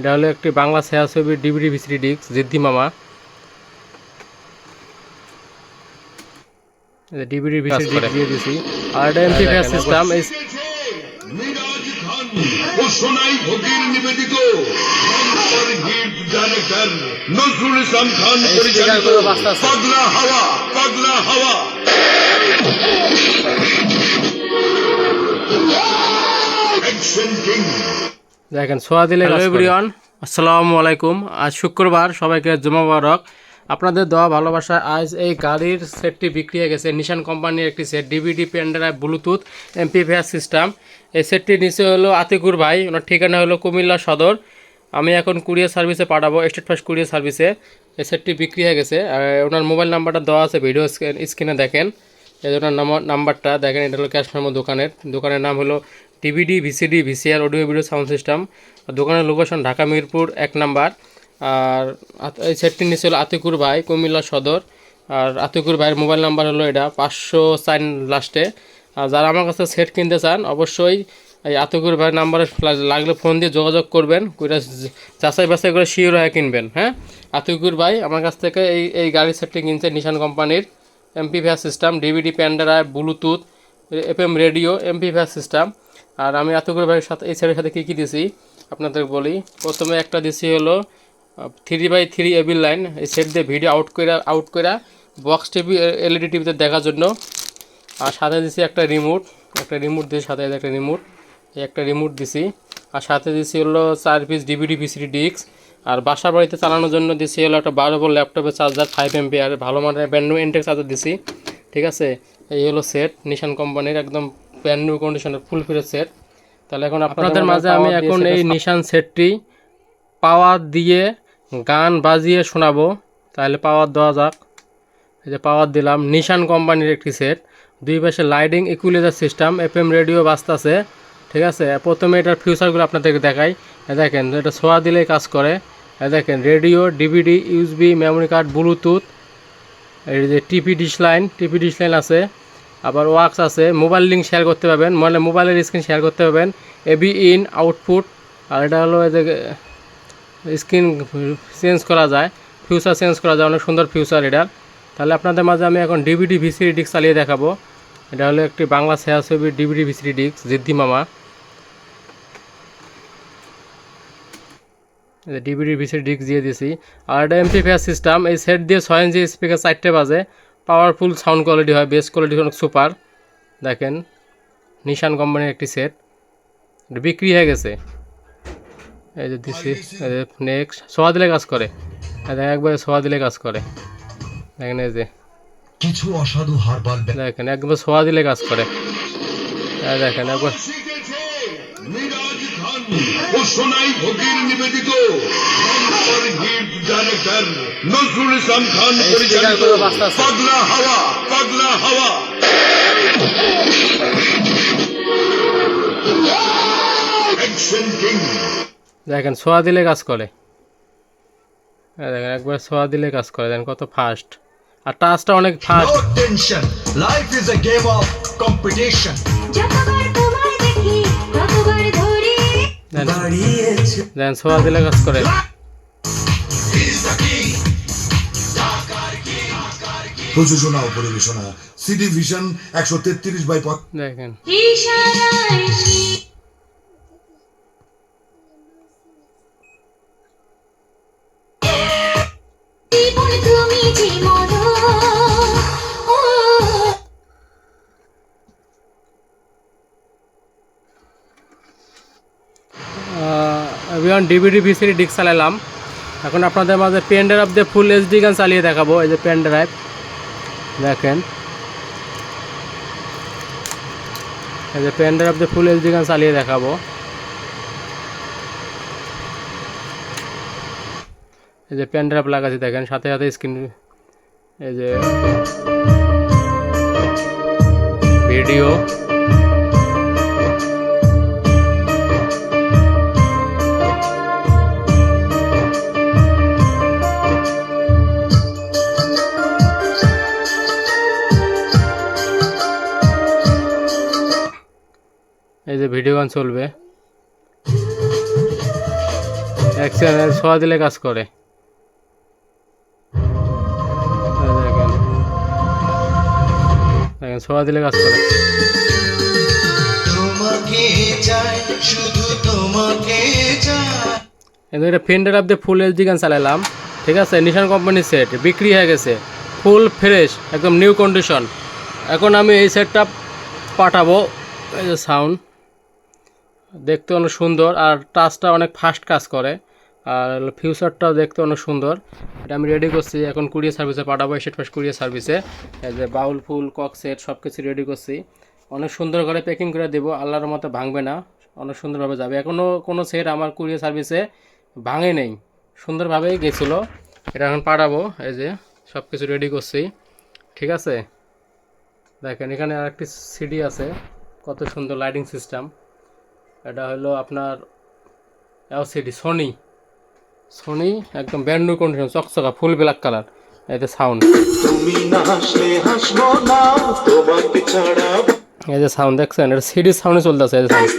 এটা হলো একটি বাংলা ছায়া ছবির ডিভিডি ভিসিডি ডিস্ক জিদ্দি মামা। ডিভিডি ভিসিডি ডিস্ক দিয়ে দিছি। আর এটা এমপি ফেয়ার সিস্টেম এই মিরাজ খান ও সোনাই ফকির নিবেদিত। Number hit director Nazrul Islam Khan পরিচালিত পাগলা হাওয়া পাগলা হাওয়া। দেখেন সোয়া দিলে হ্যালো এভরিওয়ান আসসালামু আলাইকুম। আজ শুক্রবার সবাইকে জমা মুবারক। আপনাদের দেওয়া ভালোবাসা আজ এই গাড়ির সেটটি বিক্রি হয়ে গেছে। নিশান কোম্পানির একটি set DVD pen drive Bluetooth এমপিফিআর system এই সেটটি নিচে হলো আতিকুর ভাই। ওনার ঠিকানা হলো কুমিল্লা সদর। আমি এখন কুরিয়ার সার্ভিসে পাঠাবো স্টেট ফার্স্ট কুরিয়ার সার্ভিসে। এই সেটটি বিক্রি হয়ে গেছে। আর ওনার মোবাইল নাম্বারটা দেওয়া আছে ভিডিও স্ক্রিনে দেখেন। এই নাম্বার নাম্বারটা দেখেন এটা হলো ক্যাশ মেমো দোকানের। দোকানের নাম হলো TVD, VCD, VCR, audio, video, sound system. দোকানের লোকেশন ঢাকা মিরপুর এক নাম্বার। আর এই সেটটির নিচে হলো আতিকুর ভাই, কুমিল্লা সদর। আর আতিকুর ভাইয়ের মোবাইল নাম্বার হলো এটা, পাঁচশো সাইন লাস্টে। আর যারা আমার কাছে সেট কিনতে চান, অবশ্যই এই আতিকুর ভাইয়ের নাম্বারে লাগলে ফোন দিয়ে যোগাযোগ করবেন, কইরা য- যাচাই বাছাই করে শিওর হয়ে কিনবেন হ্যাঁ? আতিকুর ভাই আমার কাছ থেকে এই এই গাড়ির সেটটি কিনছে নিশান কোম্পানির MP Vyas system DVD প্যান্ডারায় Bluetooth FM radio MP bass system আর আমি এতগুলো ভাইয়ের সাথে এই সেটের সাথে কী কী দিছি আপনাদের বলি। প্রথমে একটা দিছি হলো থ্রি বাই থ্রি এবিল লাইন এই সেট দিয়ে ভিডিও আউট করে আউট করে বক্স টিভি এলইডি টিভিতে দেখার জন্য। আর সাথে দিছি একটা রিমোট একটা রিমোট দিয়ে সাথে একটা রিমোট এই একটা রিমোট দিছি। আর সাথে দিছি হলো চার পিস ডিভিডি ভিসিডি ডিস্ক আর বাসা বাড়িতে চালানোর জন্য দিছি হলো একটা বারো ভোল্ট ল্যাপটপের চার্জার ফাইভ এমপি আর ভালো মানের ব্যান্ড নিউ চার্জার দিছি। ঠিক আছে? এই হলো সেট নিশান কোম্পানির একদম ব্যান্ড নিউ কন্ডিশনের ফুল ফিরে সেট তাহলে এখন আপনাদের মাঝে আমি এখন এই নিশান সেটটি পাওয়ার দিয়ে গান বাজিয়ে শোনাবো। তাহলে পাওয়ার দেওয়া যাক। এই যে পাওয়ার দিলাম। নিশান কোম্পানির একটি সেট দুই পাশে lighting equaliser system FM radio বাজতাছে। ঠিক আছে? প্রথমে এটার ফিউচারগুলো আপনাদেরকে দেখাই। এ দেখেন এটা ছোঁয়া দিলেই কাজ করে। এ দেখেন radio DVD USB memory card Bluetooth এই যে TP dish line TP dish line আছে। আবার ওয়াক্স আছে মোবাইল লিঙ্ক শেয়ার করতে পারবেন মানে মোবাইলের স্ক্রিন শেয়ার করতে পারবেন এবি ইন আউটপুট আর এটা হলো এই যে স্ক্রিন চেঞ্জ করা যায় ফিউচার চেঞ্জ করা যায়, অনেক সুন্দর ফিউচার এটার। তাহলে আপনাদের মাঝে আমি এখন ডিভিডি ভিসিডি ডিস্ক চালিয়ে দেখাবো। এটা হলো একটি বাংলা ছায়া ছবির ডিভিডি ভিসিডি ডিস্ক জিদ্দি মামা। ডিভিডি ভিসিডি ডিস্ক দিয়ে দিছি। আর এটা এমপিফিয়ার সিস্টেম এই সেট দিয়ে ছয় ইঞ্চি স্পিকার চারটে বাজে। পাওয়ারফুল সাউন্ড কোয়ালিটি হয় বেস কোয়ালিটি অনেক সুপার। দেখেন নিশান কোম্পানির একটি সেট। বিক্রি হয়ে গেছে। এই যে দিছি নেক্সট সোয়া দিলে কাজ করে। দেখেন একবারে সোয়া দিলে কাজ করে। দেখেন এই যে। কিছু অসাধু হারবাল দেখেন একবার সোয়া দিলে কাজ করে। দেখেন একবার শিখেছে মিরাজ খান ও সোনাই ফকির নিবেদিত। ডাইরেক্টর নজরুল ইসলাম খান পরিচালিত পাগলা হাওয়া পাগলা হাওয়া। দেখেন সোয়া দিলে কাজ করে। দেখেন একবার সোয়া দিলে কাজ করে। দেখেন কত ফাস্ট আর টাচটা অনেক fast No tension. Life is a game of দেখেন সোয়া দিলে কাজ করে। প্রযোজনা ও পরিবেশনা সিডি ভিশন একশো তেত্রিশ বাই দেখেন। এভিয়ন ডিভিডি ভিসিডি ডিস্ক চালালাম। এখন আপনাদের মাঝে পেন ড্রাইভ দিয়ে ফুল এইচডি গান চালিয়ে দেখাবো, এই যে পেন ড্রাইভ দেখেন। এই যে পেন ড্রাইভ দিয়ে ফুল এইচডি গান চালিয়ে দেখাবো। এই যে পেন ড্রাইভ লাগাচ্ছি, দেখেন, সাথে সাথে স্ক্রিন এই যে ভিডিও এই যে ভিডিও গান চলবে। ছোঁয়া দিলে কাজ করে। দেখেন। দেখেন ছোঁয়া দিলে কাজ করে। এটা Fender of the full LG গান চালালাম ঠিক আছে নিশান কোম্পানির সেট বিক্রি হয়ে গেছে। ফুল ফ্রেশ একদম নিউ কন্ডিশন এখন আমি এই সেটটা পাঠাবো। এই যে সাউন্ড দেখতে অনেক সুন্দর আর টাচটা অনেক ফাস্ট কাজ করে। আর ফিউচারটাও দেখতে অনেক সুন্দর। এটা আমি রেডি করছি, এখন কুরিয়ার সার্ভিসে পাঠাবো এসেট ফার্স্ট কুরিয়ার সার্ভিসে যে বাউল, ফুল, কক সেট সব কিছু রেডি করছি। অনেক সুন্দর করে প্যাকিং করে দেবো, আল্লাহর মতো ভাঙবে না, অনেক সুন্দরভাবে যাবে। এখনও কোনো সেট আমার কুরিয়ার সার্ভিসে ভাঙে নেই, সুন্দরভাবেই গেছিল। এটা এখন পাঠাবো, এই যে সব কিছু রেডি করছি। ঠিক আছে? দেখেন, এখানে আরেকটি সিডি আছে, কত সুন্দর লাইটিং সিস্টেম এটা হলো আপনার এলসিডি সোনি সোনি একদম ব্র্যান্ড নিউ কন্ডিশন চকচকা ফুল ব্ল্যাক কালার এতে সাউন্ড তুমি না আসলে হাসবো না তোমাকে ছাড়া এই যে সাউন্ড দেখছেন? এটা সিডি সাউন্ডে চলতেছে এই যে সাউন্ড